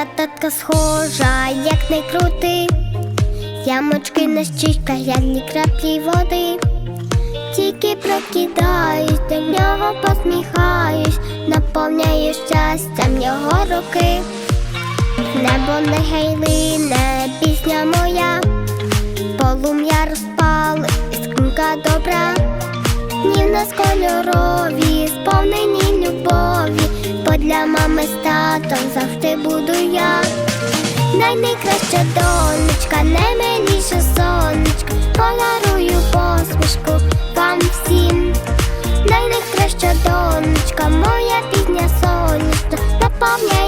на татка схожа, як не крути. Ямочки на щічках, ні краплі води. Тільки прокидаюсь, до нього посміхаюсь, наповняю щастям його руки. Небо не гейлине, пісня моя, полум'я розпали, іскринка добра. Дні в нас кольорові, сповнені любові, бо для мами з татом завжди буду я. Найкраща донечка, наймиліше сонечко, подарую посмішку вам всім. Найкраща донечка, моя пісня сонечка, наповняє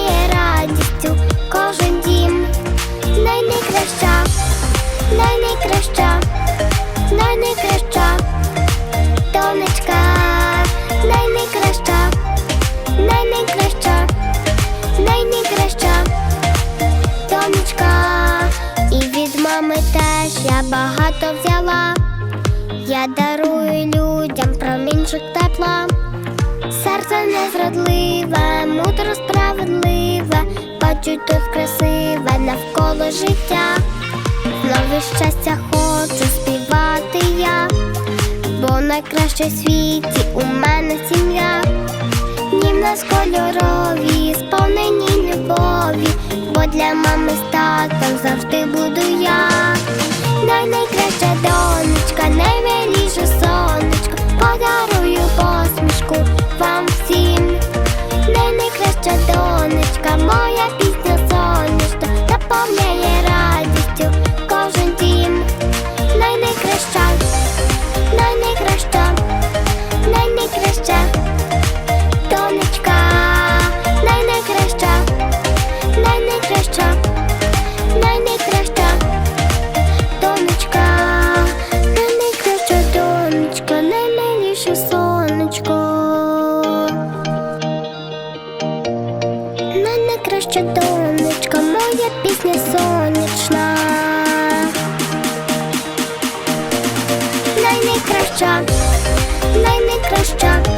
багато взяла. Я дарую людям промінчик тепла, серце незрадливе, мудро справедливе, бачу тут красиве навколо життя. Знову щастя хочу співати я, бо найкраще в світі у мене сім'я. Дні в нас кольорові, сповнені любові, бо для мами з татом завжди буду я. Най найкраща донечка, наймиліше сонечко, подарую посмішку вам всім. Най найкраща донечка, моя пісня наймиліше сонечко. Найкраща донечка, моя пісня сонячна. Найкраща, найкраща,